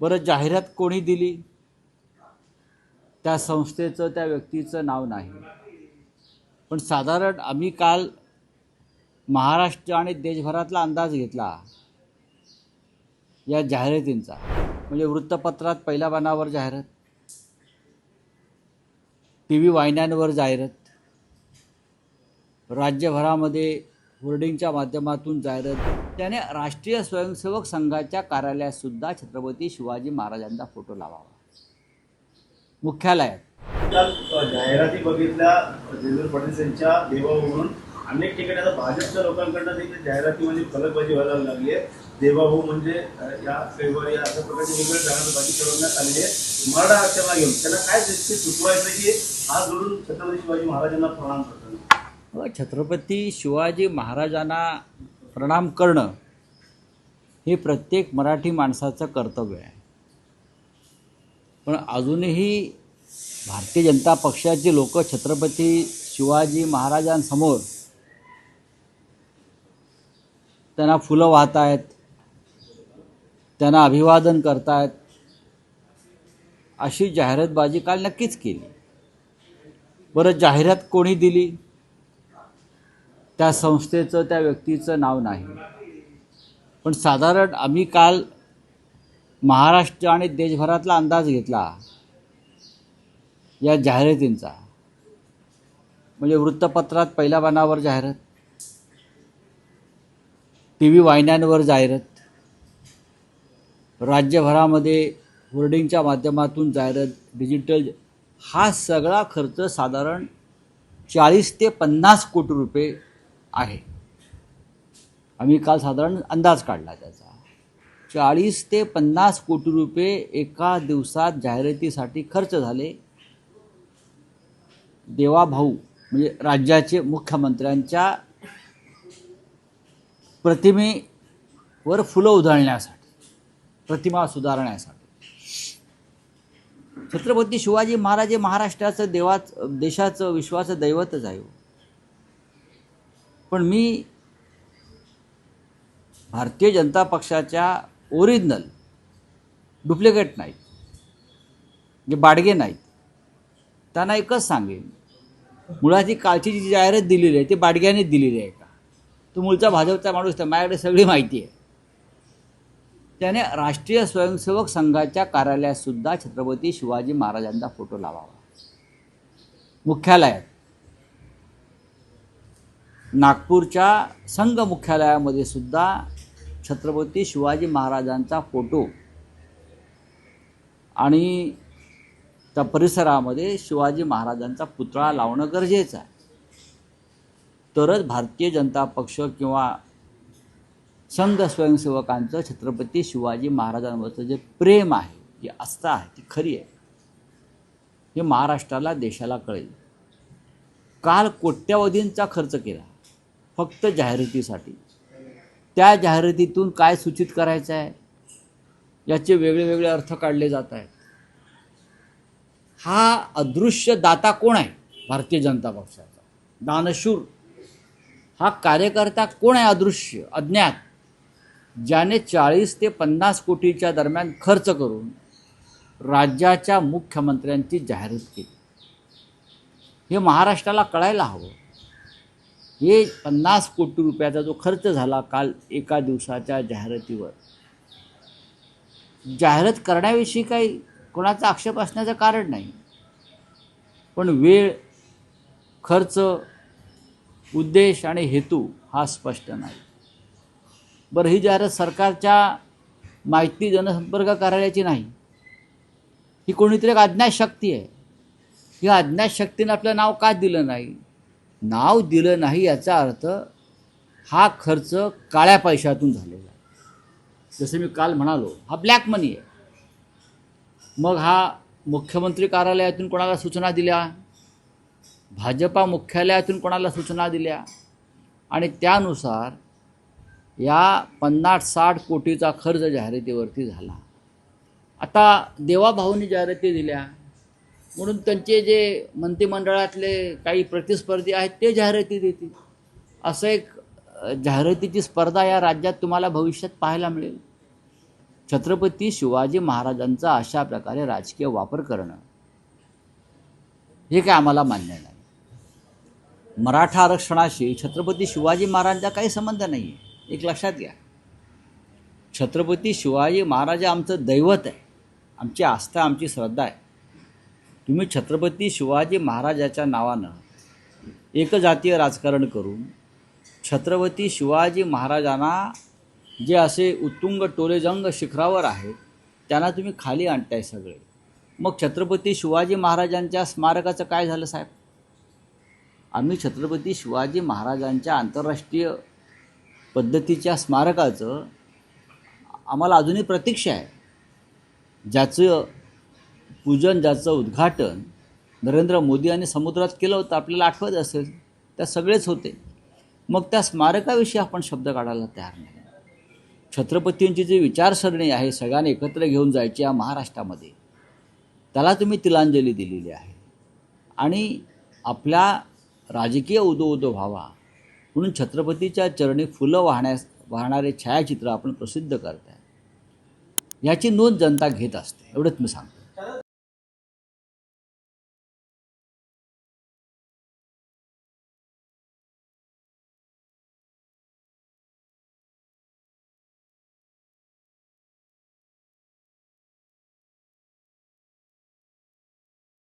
बरं जाहिरात कोणी दिली? त्या संस्थेचं त्या व्यक्तीचं नाव नाही. पण साधारण आम्ही काल महाराष्ट्र आणि देशभरातला अंदाज घेतला या जाहिरातींचा. म्हणजे वृत्तपत्रात पहिल्या पानावर जाहिरात टी व्ही वाहिन्यांवर जाहिरात राज्यभरामध्ये होर्डिंगच्या माध्यमातून जाहिरात त्याने राष्ट्रीय स्वयंसेवक संघाच्या कार्यालयात सुद्धा छत्रपती शिवाजी महाराजांचा फोटो लावावा. मुख्यालयात. जाहिराती बघितल्या देवेंद्र फडणवीस यांच्या देवाभाऊकडून अनेक ठिकाणी आता भाजपच्या लोकांकडनं देखील जाहिरातीमध्ये म्हणजे फलकबाजी व्हायला लागली आहे. देवाभाऊ म्हणजे या फेब्रुवारी अशा प्रकारची वेगवेगळ्या जाहिरातबाजी ठरवण्यात आलेली आहे मराठा आरक्षणाला घेऊन त्यांना काय सुचवायचं की हा जोडून छत्रपती शिवाजी महाराजांना प्रणाम करतात छत्रपती शिवाजी महाराजांना प्रणाम करणं हे प्रत्येक मराठी माणसाचं कर्तव्य आहे. पण अजूनही भारतीय जनता पक्षाचे लोक छत्रपती शिवाजी महाराजांसमोर त्यांना फुलं वाहत आहेत त्यांना अभिवादन करतायत अशी जाहिरातबाजी काल नक्कीच केली. बरं जाहिरात कोणी दिली? त्या संस्थेचं त्या व्यक्तीचं नाव नाही. पण साधारण आम्ही काल महाराष्ट्र आणि देशभरातला अंदाज घेतला या जाहिरातींचा. म्हणजे वृत्तपत्रात पहिल्या पानावर जाहिरात टी व्ही वाहिन्यांवर जाहिरात राज्यभरामध्ये होर्डिंगच्या माध्यमातून जाहिरात डिजिटल हा सगळा खर्च साधारण चाळीस ते पन्नास कोटी रुपये आहे. आम्ही काल साधारण अंदाज काढला त्याचा. चाळीस ते पन्नास कोटी रुपये एका दिवसात जाहिरातीसाठी खर्च झाले. देवाभाऊ म्हणजे राज्याचे मुख्यमंत्र्यांच्या प्रतिमेवर फुलं उधळण्यासाठी प्रतिमा सुधारण्यासाठी. छत्रपती शिवाजी महाराज हे महाराष्ट्राचं देवाच देशाचं विश्वाचं दैवतच आहे हो. पण मी भारतीय जनता पक्षाच्या ओरिजिनल डुप्लिकेट नाहीत. जे बाडगे नाहीत. त्यांना एकच सांगेन. मुळात ही कालची जी जाहिरात दिलेली आहे ती बाडग्याने दिलेली आहे का? तो मूळचा भाजपचा माणूस तर माझ्याकडे सगळी माहिती आहे. त्याने राष्ट्रीय स्वयंसेवक संघाच्या कार्यालयात सुद्धा छत्रपती शिवाजी महाराजांचा फोटो लावावा. मुख्यालयात. नागपूरच्या संघ मुख्यालयामध्ये सुद्धा छत्रपती शिवाजी महाराजांचा फोटो आणि त्या परिसरामध्ये शिवाजी महाराजांचा पुतळा लावणं गरजेचं आहे. तरच भारतीय जनता पक्ष किंवा संघ स्वयंसेवकांचं छत्रपती शिवाजी महाराजांवरचं जे प्रेम आहे जी आस्था आहे ती खरी आहे. हे महाराष्ट्राला देशाला कळेल. काल कोट्यावधींचा खर्च केला. फक्त जाहिरातीसाठी. त्या जाहिरातीतून काय सूचित करायचं आहे? याचे वेगळे वेगळे अर्थ काढले जात आहेत. हा अदृश्य दाता कोण आहे? भारतीय जनता पक्षाचा. दानशूर. हा कार्यकर्ता कोण आहे अदृश्य अज्ञात? ज्याने चाळीस ते पन्नास कोटीच्या दरम्यान खर्च करून राज्याच्या मुख्यमंत्र्यांची जाहिरात केली. हे महाराष्ट्राला कळायला हवं. हे पन्नास कोटी रुपयाचा जो खर्च झाला काल एका दिवसाच्या जाहिरातीवर. जाहिरात करण्याविषयी काही कोणाचा आक्षेप असण्याचं कारण नाही. पण वेळ खर्च उद्देश आणि हेतू हा स्पष्ट नाही. बरं ही जाहिरात सरकारच्या माहिती जनसंपर्क कार्यालयाची नाही. ही कोणीतरी एक अज्ञात शक्ती आहे. ही अज्ञात शक्तीनं आपलं नाव का दिलं नाही? नाव दिलं नाही याचा अर्थ हा खर्च काळ्या पैशातून झालेला जसं मी काल म्हणालो हा ब्लॅक मनी आहे. मग हा मुख्यमंत्री कार्यालयातून कोणाला सूचना दिल्या? भाजपा मुख्यालयातून कोणाला सूचना दिल्या? आणि त्यानुसार या पन्नास साठ कोटीचा खर्च जाहिरातीवरती झाला. आता देवाभाऊंनी जाहिराती दिल्या. म्हणून त्यांचे जे मंत्रिमंडळातले काही प्रतिस्पर्धी आहेत ते जाहिराती देतील. असं एक जाहिरातीची स्पर्धा या राज्यात तुम्हाला भविष्यात पाहायला मिळेल. छत्रपती शिवाजी महाराजांचा अशा प्रकारे राजकीय वापर करणं हे काय आम्हाला मान्य नाही. मराठा आरक्षणाशी छत्रपती शिवाजी महाराजांचा काही संबंध नाही आहे एक लक्षात घ्या. छत्रपती शिवाजी महाराज आमचं दैवत आहे. आमची आस्था आमची श्रद्धा आहे. तुम्ही छत्रपती शिवाजी महाराजाच्या नावानं एकजातीय राजकारण करून छत्रपती शिवाजी महाराजांना जे असे उत्तुंग टोलेजंग शिखरावर आहेत त्यांना तुम्ही खाली आणताय सगळे. मग छत्रपती शिवाजी महाराजांच्या स्मारकाचं काय झालं साहेब? आम्ही छत्रपती शिवाजी महाराजांच्या आंतरराष्ट्रीय पद्धतीच्या स्मारकाचं आम्हाला अजूनही प्रतीक्षा आहे. ज्याचं पूजन ज्याचं उद्घाटन नरेंद्र मोदी यांनी समुद्रात केलं होतं आपल्याला आठवत असेल त्या सगळेच होते. मग त्या स्मारकाविषयी आपण शब्द काढायला तयार नाही. छत्रपतींची जी विचारसरणी आहे सगळ्यांनी एकत्र घेऊन जायची या महाराष्ट्रामध्ये त्याला तुम्ही तिलांजली दिलेली आहे. आणि आपल्या राजकीय उदो उदो व्हावा म्हणून छत्रपतीच्या चरणी फुलं वाहण्यास वाहणारे छायाचित्र आपण प्रसिद्ध करताय. याची नोंद जनता घेत असते एवढंच मी सांगतो.